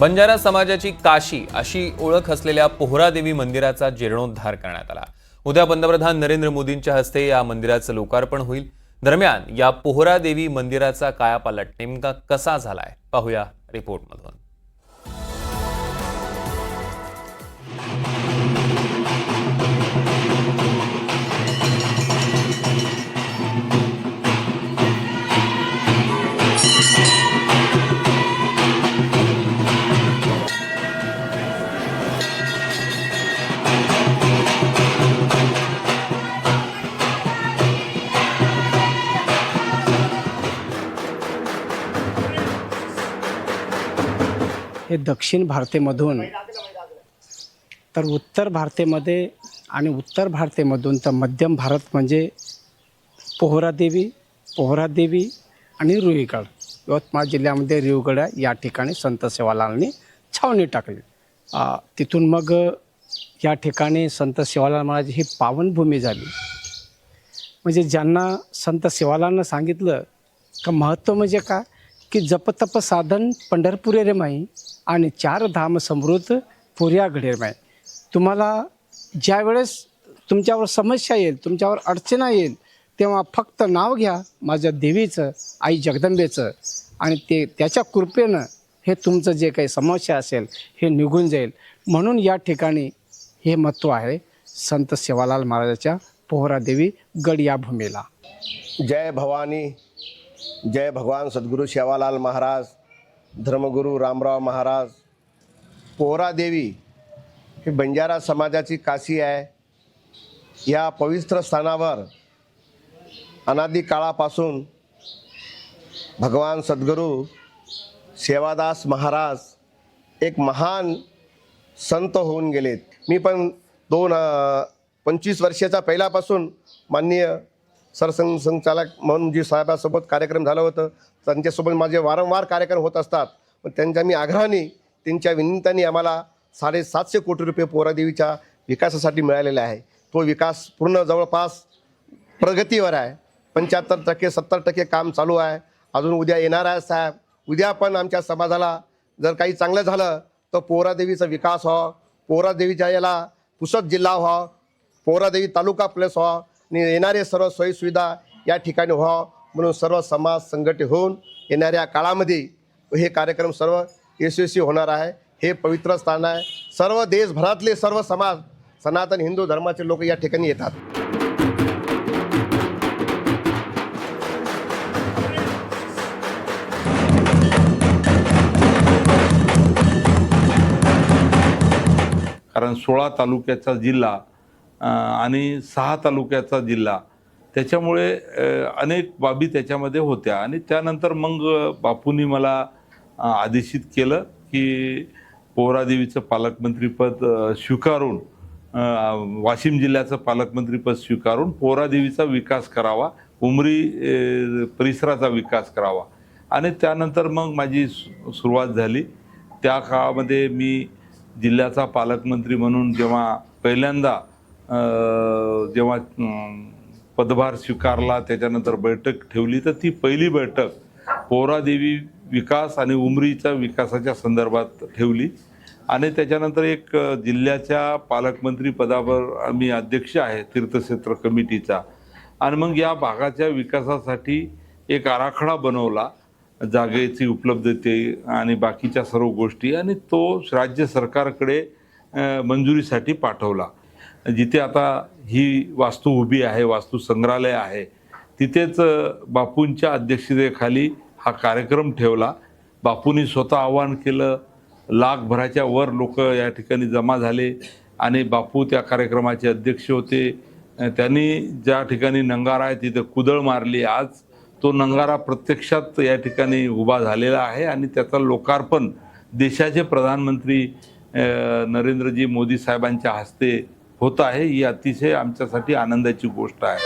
बंजारा समाजाची काशी अशी ओळख असलेल्या पोहरादेवी मंदिराचा जीर्णोद्धार करण्यात आला. उद्या पंतप्रधान नरेंद्र मोदींच्या हस्ते या मंदिराचं लोकार्पण होईल. दरम्यान या पोहरादेवी मंदिराचा कायापालट नेमका कसा झालाय? पाहूया रिपोर्टमधून. हे दक्षिण भारतेमधून तर उत्तर भारतेमध्ये आणि उत्तर भारतेमधून तर मध्यम भारत म्हणजे पोहरादेवी पोहरादेवी आणि रुईगड. यवतमाळ जिल्ह्यामध्ये रिवगड या ठिकाणी संत सेवालालनी छावणी टाकली. तिथून मग या ठिकाणी संत सेवालाल महाराज ही पावनभूमी झाली. म्हणजे ज्यांना संत सेवालालनं सांगितलं का महत्त्व म्हणजे काय? की जपतप साधन पंढरपुरे रे माई आणि चार धाम समृद्ध पुऱ्या घडे माई. तुम्हाला ज्यावेळेस तुमच्यावर समस्या येईल तुमच्यावर अडचणा येईल तेव्हा फक्त नाव घ्या माझ्या देवीचं आई जगदंबेचं आणि ते त्याच्या कृपेनं हे तुमचं जे काही समस्या असेल हे निघून जाईल. म्हणून या ठिकाणी हे महत्त्व आहे संत सेवालाल महाराजाच्या पोहरादेवी गड या भूमीला. जय भवानी. जय भगवान सद्गुरू शेवालाल महाराज धर्मगुरू रामराव महाराज पोहरादेवी ही बंजारा समाजाची काशी आहे. या पवित्र स्थानावर अनादी काळापासून भगवान सद्गुरू सेवादास महाराज एक महान संत होऊन गेलेत. मी पण दोन पंचवीस वर्षाचा पहिल्यापासून माननीय सरसंघ संचालक म्हणून जी साहेबासोबत कार्यक्रम झालं होतं त्यांच्यासोबत माझे वारंवार कार्यक्रम होत असतात. पण त्यांच्या मी आग्रहाने त्यांच्या विनंत्याने आम्हाला साडेसातशे कोटी रुपये पोरादेवीच्या विकासासाठी मिळालेला आहे. तो विकास पूर्ण जवळपास प्रगतीवर आहे. पंच्याहत्तर टक्के सत्तर टक्के काम चालू आहे. अजून उद्या येणार आहे साहेब. उद्या पण आमच्या समाजाला जर काही चांगलं झालं तर पोहरादेवीचा विकास हो, व्हा पोहरादेवीच्या याला पुसद जिल्हा हो, व्हा पोहरादेवी तालुका प्लस व्हा येणारे सर्व सोयीसुविधा या ठिकाणी व्हावं म्हणून सर्व समाज संघटित होऊन येणाऱ्या काळामध्ये हे कार्यक्रम सर्व यशस्वी होणार आहे. हे पवित्र स्थान आहे. सर्व देशभरातले सर्व समाज सनातन हिंदू धर्माचे लोक या ठिकाणी येतात. कारण सोळा तालुक्याचा जिल्हा आणि सहा तालुक्याचा जिल्हा. त्याच्यामुळे अनेक बाबी त्याच्यामध्ये होत्या. आणि त्यानंतर मग बापूंनी मला आदेशित केलं की पोहरादेवीचं पालकमंत्रीपद स्वीकारून वाशिम जिल्ह्याचं पालकमंत्रीपद स्वीकारून पोहरादेवीचा विकास करावा उमरी परिसराचा विकास करावा. आणि त्यानंतर मग माझी सु- सुरुवात झाली. त्या काळामध्ये मी जिल्ह्याचा पालकमंत्री म्हणून जेव्हा पहिल्यांदा जेव्हा पदभार स्वीकारला त्याच्यानंतर बैठक ठेवली तर ती पहिली बैठक पोहरादेवी विकास आणि उमरीच्या विकासाच्या संदर्भात ठेवली. आणि त्याच्यानंतर एक जिल्ह्याच्या पालकमंत्री पदावर आम्ही अध्यक्ष आहे तीर्थक्षेत्र कमिटीचा. आणि मग या भागाच्या विकासासाठी एक आराखडा बनवला जागेची उपलब्धते आणि बाकीच्या सर्व गोष्टी. आणि तो राज्य सरकारकडे मंजुरीसाठी पाठवला. जिथे आता ही वास्तू उभी आहे वास्तू संग्रहालय आहे तिथेच बापूंच्या अध्यक्षतेखाली हा कार्यक्रम ठेवला. बापूंनी स्वतः आवाहन केलं लाखभराच्या वर लोक या ठिकाणी जमा झाले आणि बापू त्या कार्यक्रमाचे अध्यक्ष होते. त्यांनी ज्या ठिकाणी नंगारा आहे तिथे कुदळ मारली. आज तो नंगारा प्रत्यक्षात या ठिकाणी उभा झालेला आहे आणि त्याचं लोकार्पण देशाचे प्रधानमंत्री नरेंद्रजी मोदी साहेबांच्या हस्ते होत आहे ही अतिशय आमच्यासाठी आनंदाची गोष्ट आहे.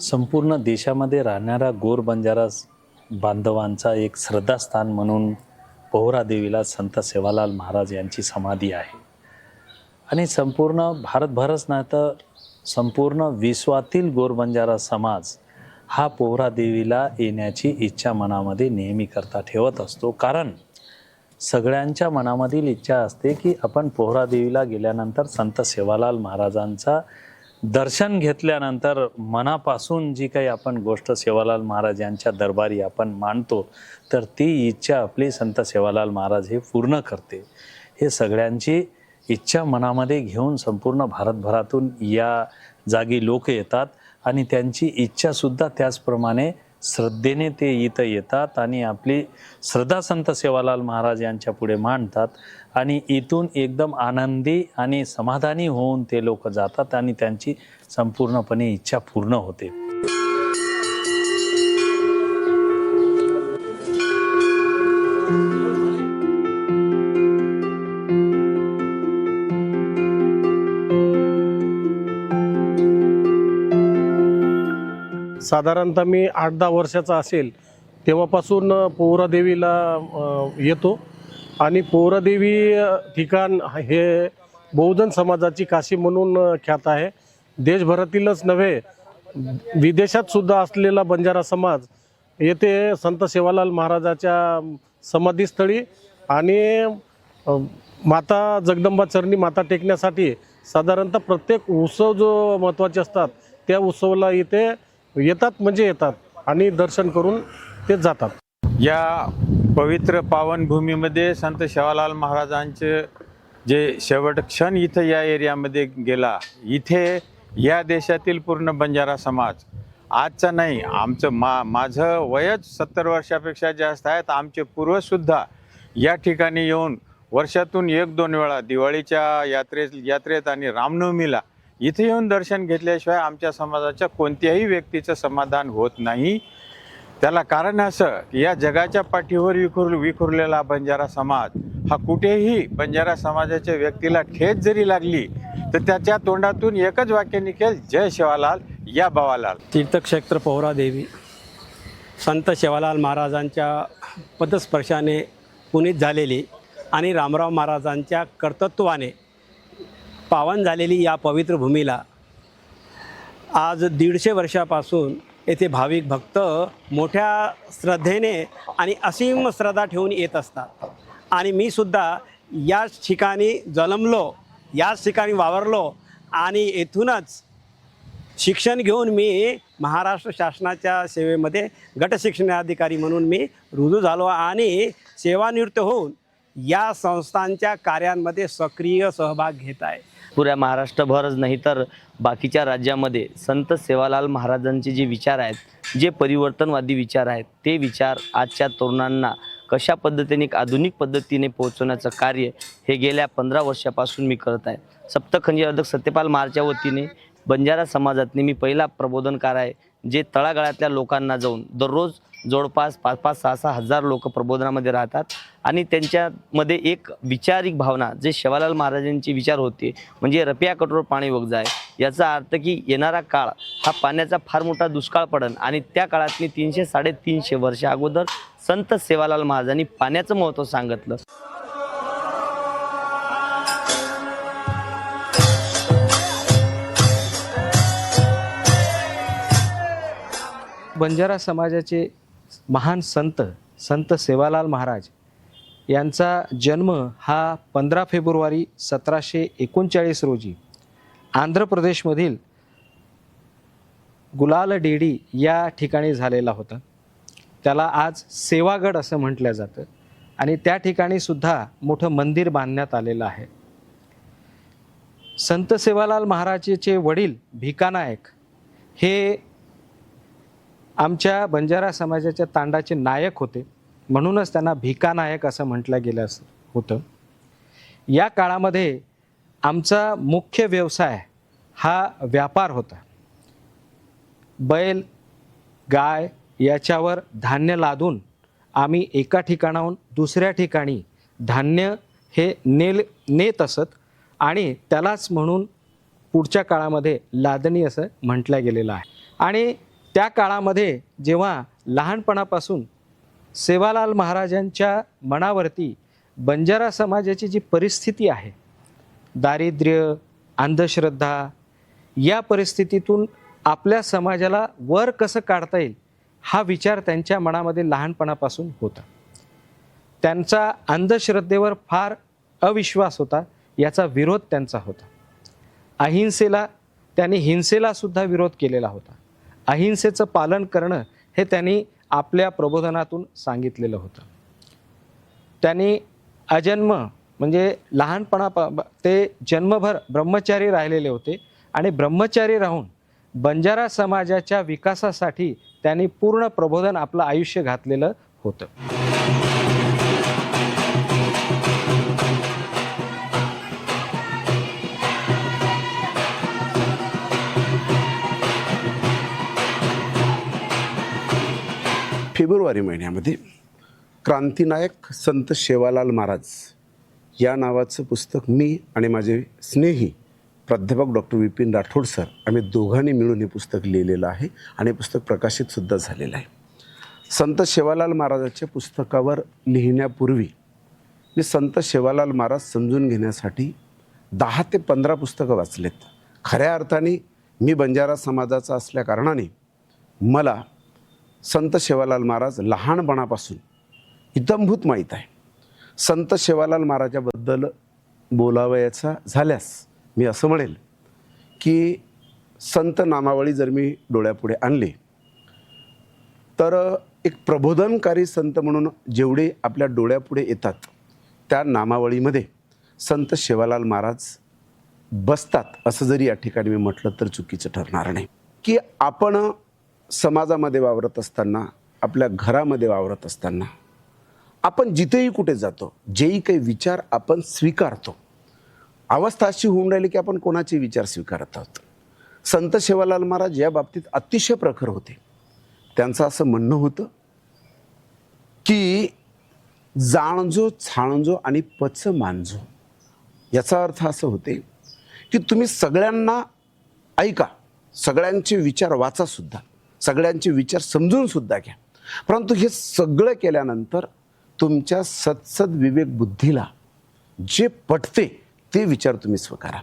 संपूर्ण देशामध्ये राहणाऱ्या गोर बंजारा बांधवांचा एक श्रद्धास्थान म्हणून पोहरा देवीला संत सेवालाल महाराज यांची समाधी आहे. आणि संपूर्ण भारतभरच नाही तर संपूर्ण विश्वातील गोरबंजारा समाज हा पोहरा देवीला येण्याची इच्छा मनामध्ये नेहमी करता ठेवत असतो. कारण सगळ्यांच्या मनामधील इच्छा असते की आपण पोहरा देवीला गेल्यानंतर संत सेवालाल महाराजांचा दर्शन घेतल्यानंतर मनापासून जी काही आपण गोष्ट सेवालाल महाराज यांच्या दरबारी आपण मानतो तर ती इच्छा आपली संत सेवालाल महाराज हे पूर्ण करते. हे सगळ्यांची इच्छा मनामध्ये घेऊन संपूर्ण भारतभरातून या जागी लोक येतात आणि त्यांची इच्छासुद्धा त्याचप्रमाणे श्रद्धेने ते इथं येतात आणि आपली श्रद्धा संत सेवालाल महाराज यांच्या पुढे मांडतात आणि इथून एकदम आनंदी आणि समाधानी होऊन ते लोक जातात आणि त्यांची संपूर्णपणे इच्छा पूर्ण होते. साधारणतः मी आठ दहा वर्षाचा असेल तेव्हापासून पोहरादेवीला येतो. आणि पोहरादेवी ठिकाण हे बहुजन समाजाची काशी म्हणून ख्यात आहे. देशभरातीलच नव्हे विदेशात सुद्धा असलेला बंजारा समाज येथे संत सेवालाल महाराजाच्या समाधीस्थळी आणि माता जगदंबा चरणी माता टेकण्यासाठी साधारणतः प्रत्येक उत्सव जो महत्त्वाचे असतात त्या उत्सवाला इथे येतात म्हणजे येतात आणि दर्शन करून ते जातात. या पवित्र पावनभूमीमध्ये संत शेवालाल महाराजांचे जे शेवट क्षण इथं या एरियामध्ये गेला इथे या देशातील पूर्ण बंजारा समाज आजचा नाही आमचं मा माझं वयच सत्तर वर्षापेक्षा जास्त आहे तर आमचे पूर्वजसुद्धा या ठिकाणी येऊन वर्षातून एक दोन वेळा दिवाळीच्या यात्रेत यात्रेत आणि रामनवमीला इथे येऊन दर्शन घेतल्याशिवाय आमच्या समाजाच्या कोणत्याही व्यक्तीचं समाधान होत नाही. त्याला कारण असं की या जगाच्या पाठीवर विखुर विखुरलेला बंजारा समाज हा कुठेही बंजारा समाजाच्या व्यक्तीला ठेच जरी लागली तर त्याच्या तोंडातून एकच वाक्य निघेल जय शिवालाल या बावालाल तीर्थक्षेत्र पोहरा देवी संत शिवालाल महाराजांच्या पदस्पर्शाने पुनीत झालेली आणि रामराव महाराजांच्या कर्तृत्वाने पावन झालेली या पवित्र भूमीला आज दीडशे वर्षापासून येथे भाविक भक्त मोठ्या श्रद्धेने आणि असीम श्रद्धा ठेवून येत असतात. आणि मी सुद्धा याच ठिकाणी जन्मलो याच ठिकाणी वावरलो आणि येथूनच शिक्षण घेऊन मी महाराष्ट्र शासनाच्या सेवेमध्ये गट शिक्षणाधिकारी म्हणून मी रुजू झालो आणि सेवानिवृत्त होऊन या संस्थांच्या कार्यांमध्ये सक्रिय सहभाग घेत आहे. पुऱ्या महाराष्ट्रभरच नाही तर बाकीच्या राज्यामध्ये संत सेवालाल महाराजांचे जे विचार आहेत जे परिवर्तनवादी विचार आहेत ते विचार आजच्या तरुणांना कशा पद्धतीने एक आधुनिक पद्धतीने पोहोचवण्याचं कार्य हे गेल्या पंधरा वर्षापासून मी करत आहे. सप्तखंजी अर्धक सत्यपाल महाराजच्या वतीने बंजारा समाजातने मी पहिला प्रबोधनकार आहे जे तळागाळातल्या लोकांना जाऊन दररोज जवळपास पाच पाच सहा सहा हजार लोक प्रबोधनामध्ये राहतात. आणि त्यांच्यामध्ये एक विचारिक भावना जे शेवालाल महाराजांचे विचार होते म्हणजे रपिया कठोर पाणी वग जाय. याचा अर्थ की येणारा काळ हा पाण्याचा फार मोठा दुष्काळ पडन आणि त्या काळातली तीनशे साडेतीनशे वर्ष अगोदर संत सेवालाल महाराजांनी पाण्याचं महत्त्व सांगितलं. बंजारा समाजाचे महान संत संत सेवालाल महाराज यांचा जन्म हा पंधरा फेब्रुवारी सतराशे एकोणचाळीस रोजी आंध्र प्रदेशमधील गुलाल डेडी या ठिकाणी झालेला होता. त्याला आज सेवागड असं म्हटलं जातं आणि त्या ठिकाणी सुद्धा मोठं मंदिर बांधण्यात आलेलं आहे. संत सेवालाल महाराजाचे वडील भिकानायक हे आमच्या बंजारा समाजाच्या तांडाचे नायक होते. म्हणूनच त्यांना भिका नायक असं म्हटलं गेलं असं होतं. या काळामध्ये आमचा मुख्य व्यवसाय हा व्यापार होता. बैल गाय याच्यावर धान्य लादून आम्ही एका ठिकाणाहून दुसऱ्या ठिकाणी धान्य हे नेल नेत असत आणि त्यालाच म्हणून पुढच्या काळामध्ये लादणी असं म्हटलं गेलेलं आहे. आणि त्या काळामध्ये जेव्हा लहानपणापासून सेवालाल महाराजांच्या मनावरती बंजारा समाजाची जी परिस्थिती आहे दारिद्र्य अंधश्रद्धा या परिस्थितीतून आपल्या समाजाला वर कसं काढता येईल हा विचार त्यांच्या मनामध्ये लहानपणापासून होता. त्यांचा अंधश्रद्धेवर फार अविश्वास होता याचा विरोध त्यांचा होता. अहिंसेला त्यांनी हिंसेला सुद्धा विरोध केलेला होता. अहिंसेचं पालन करणं हे त्यांनी आपल्या प्रबोधनातून सांगितलेलं होतं. त्यांनी अजन्म म्हणजे लहानपणा ते जन्मभर ब्रह्मचारी राहिलेले होते आणि ब्रह्मचारी राहून बंजारा समाजाच्या विकासासाठी त्यांनी पूर्ण प्रबोधन आपलं आयुष्य घातलेलं होतं. फेब्रुवारी महिन्यामध्ये क्रांतिनायक संत शेवालाल महाराज या नावाचं पुस्तक मी आणि माझे स्नेही प्राध्यापक डॉक्टर विपिन राठोड सर आम्ही दोघांनी मिळून हे पुस्तक लिहिलेलं आहे आणि हे पुस्तक प्रकाशितसुद्धा झालेलं आहे. संत शेवालाल महाराजाच्या पुस्तकावर लिहिण्यापूर्वी मी संत शेवालाल महाराज समजून घेण्यासाठी दहा ते पंधरा पुस्तकं वाचलेत. खऱ्या अर्थाने मी बंजारा समाजाचा असल्या कारणाने मला संत शेवालाल महाराज लहानपणापासून इतंभूत माहीत आहे. संत शेवालाल महाराजाबद्दल बोलावयाचा झाल्यास मी असं म्हणेल की संत नामावळी जर मी डोळ्यापुढे आणली तर एक प्रबोधनकारी संत म्हणून जेवढे आपल्या डोळ्यापुढे येतात त्या नामावळीमध्ये संत शेवालाल महाराज बसतात असं जरी या ठिकाणी मी म्हटलं तर चुकीचं ठरणार नाही. की आपण समाजामध्ये वावरत असताना आपल्या घरामध्ये वावरत असताना आपण जिथेही कुठे जातो जेही काही विचार आपण स्वीकारतो अवस्था अशी होऊन राहिली की आपण कोणाचे विचार स्वीकारत आहोत. संत शेवालाल महाराज या बाबतीत अतिशय प्रखर होते. त्यांचं असं म्हणणं होतं की जाणजो छाणजो आणि पच मानजो याचा अर्थ असं होते की तुम्ही सगळ्यांना ऐका सगळ्यांचे विचार वाचा सुद्धा. सगळ्यांचे विचार समजून सुद्धा घ्या. परंतु हे सगळं केल्यानंतर तुमच्या सत्सद विवेक बुद्धीला जे पटते ते विचार तुम्ही स्वीकारा.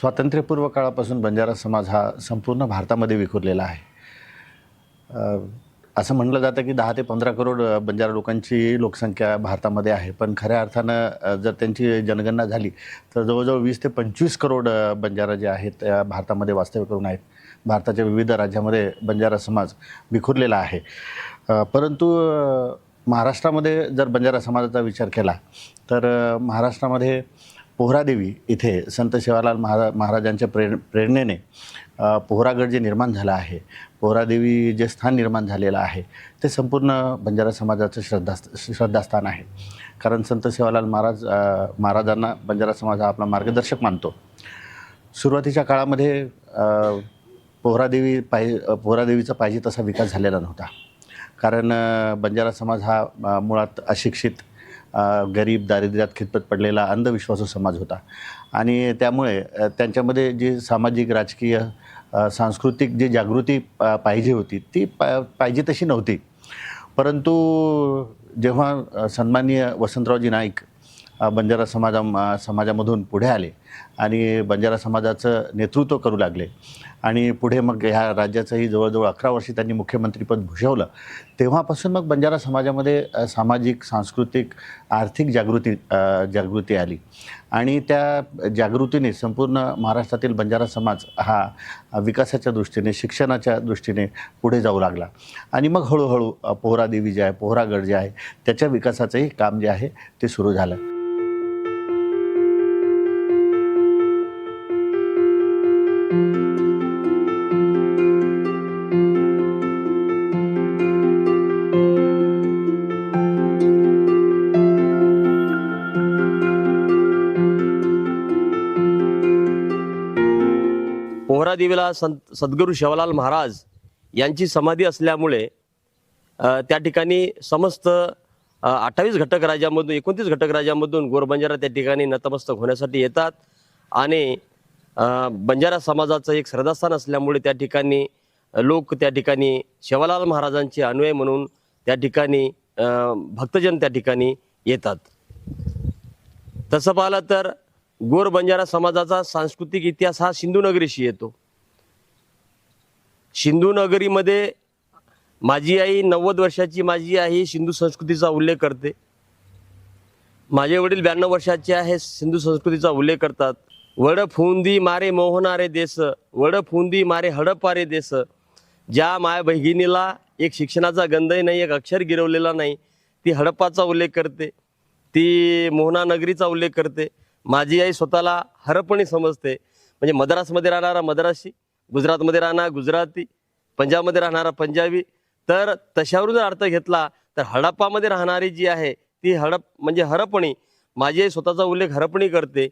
स्वातंत्र्यपूर्व काळापासून बंजारा समाज हा संपूर्ण भारतामध्ये विखुरलेला आहे. असं म्हटलं जातं की दहा ते पंधरा करोड बंजारा लोकांची लोकसंख्या भारतामध्ये आहे. पण खऱ्या अर्थानं जर त्यांची जनगणना झाली तर जवळजवळ वीस ते पंचवीस करोड बंजारा जे आहेत त्या भारतामध्ये वास्तव्य करून आहेत. भारताच्या विविध राज्यामध्ये बंजारा समाज विखुरलेला आहे. परंतु महाराष्ट्रामध्ये जर बंजारा समाजाचा विचार केला तर महाराष्ट्रामध्ये पोहरादेवी इथे संत सेवालाल महारा महाराजांच्या प्रेर प्रेरणेने पोहरागड जे निर्माण झालं आहे पोहरादेवी जे स्थान निर्माण झालेलं आहे ते संपूर्ण बंजारा समाजाचं श्रद्धा श्रद्धास्थान आहे. कारण संत सेवालाल महाराज महाराजांना बंजारा समाज हा आपला मार्गदर्शक मानतो. सुरुवातीच्या काळामध्ये पोहरादेवी पाहि पोहरादेवीचा पाहिजे तसा विकास झालेला नव्हता. कारण बंजारा समाज हा मुळात अशिक्षित गरीब दारिद्र्यात खितपत पडलेला अंधविश्वासू समाज होता. आणि त्यामुळे त्यांच्यामध्ये जी सामाजिक राजकीय सांस्कृतिक जी जागृती पा- पाहिजे होती ती पा पाहिजे तशी नव्हती. परंतु जेव्हा सन्माननीय वसंतरावजी नाईक बंजारा समाजा समाजामधून पुढे आले आणि बंजारा समाजाचं नेतृत्व करू लागले आणि पुढे मग ह्या राज्याचंही जवळजवळ अकरा वर्षी त्यांनी मुख्यमंत्रीपद भूषवलं. तेव्हापासून मग बंजारा समाजामध्ये सामाजिक सांस्कृतिक आर्थिक जागृती जागृती आली. आणि त्या जागृतीने संपूर्ण महाराष्ट्रातील बंजारा समाज हा विकासाच्या दृष्टीने शिक्षणाच्या दृष्टीने पुढे जाऊ लागला. आणि मग हळूहळू पोहरादेवी जे आहे पोहरागड जे आहे त्याच्या विकासाचंही काम जे आहे ते सुरू झालं. देवीला संत सद्गुरू शिवलाल महाराज यांची समाधी असल्यामुळे त्या ठिकाणी समस्त अठ्ठावीस घटक राज्यामधून एकोणतीस घटक राज्यामधून गोर बंजारा त्या ठिकाणी नतमस्तक होण्यासाठी येतात. आणि बंजारा समाजाचं एक श्रद्धास्थान असल्यामुळे त्या ठिकाणी लोक त्या ठिकाणी शिवालाल महाराजांचे अनुयायी म्हणून त्या ठिकाणी भक्तजन त्या ठिकाणी येतात. तसं पाहिलं तर गोर बंजारा समाजाचा सांस्कृतिक इतिहास हा सिंधुनगरीशी येतो. सिंधू नगरीमध्ये माझी आई नव्वद वर्षाची माझी आई सिंधू संस्कृतीचा उल्लेख करते. माझे वडील ब्याण्णव वर्षाचे आहे सिंधू संस्कृतीचा उल्लेख करतात. वड फुंदी मारे मोहनारे देस वड फुंदी मारे हडपारे देस. ज्या माय बहिणीला एक शिक्षणाचा गंधही नाही एक अक्षर गिरवलेला नाही ती हडप्पाचा उल्लेख करते. ती मोहना नगरीचा उल्लेख करते. माझी आई स्वतःला हरपणी समजते. म्हणजे मद्रासमध्ये राहणारा मद्रासी गुजरातमध्ये राहणार गुजराती पंजाबमध्ये राहणारा पंजाबी. तर तशावरून जर अर्थ घेतला तर हडप्पामध्ये राहणारी जी आहे ती हडप म्हणजे हरपणी. माझे स्वतःचा उल्लेख हरपणी करते.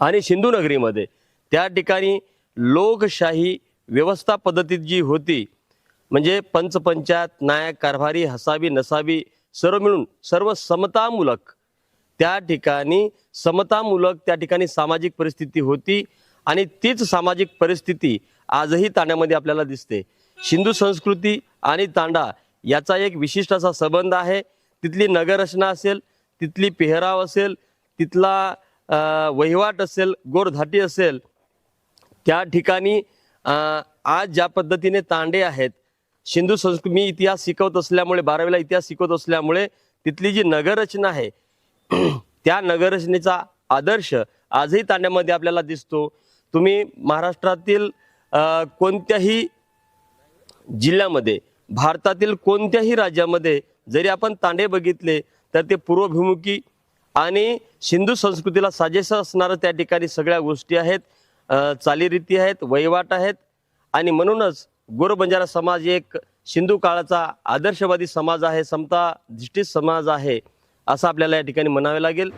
आणि सिंधुनगरीमध्ये त्या ठिकाणी लोकशाही व्यवस्था पद्धतीत जी होती म्हणजे पंचपंचायत नायक कारभारी हसावी नसाबी सर्व मिळून सर्व समतामूलक. त्या ठिकाणी समतामूलक त्या ठिकाणी सामाजिक परिस्थिती होती. आणि तीच सामाजिक परिस्थिती आजही तांड्यामध्ये आपल्याला दिसते. सिंधू संस्कृती आणि तांडा याचा एक विशिष्ट असा संबंध आहे. तिथली नगररचना असेल तिथली पेहराव असेल तिथला वहिवाट असेल गोरधाटी असेल त्या ठिकाणी आज ज्या पद्धतीने तांडे आहेत सिंधू संस्कृती मी इतिहास शिकवत असल्यामुळे बारावीला इतिहास शिकवत असल्यामुळे तिथली जी नगररचना आहे त्या नगररचनेचा आदर्श आजही तांड्यामध्ये आपल्याला दिसतो. तुम्ही महाराष्ट्रातील कोणत्याही जिल्ह्यामध्ये भारतातील कोणत्याही राज्यामध्ये जरी आपण तांडे बघितले तर ते पूर्वभिमुखी आणि सिंधू संस्कृतीला साजेसं असणारं त्या ठिकाणी सगळ्या गोष्टी आहेत. चालीरीती आहेत वहिवाट आहेत. आणि म्हणूनच गोरबंजारा समाज एक सिंधू काळाचा आदर्शवादी समाज आहे समता धिष्ठित समाज आहे असं आपल्याला या ठिकाणी म्हणावे लागेल.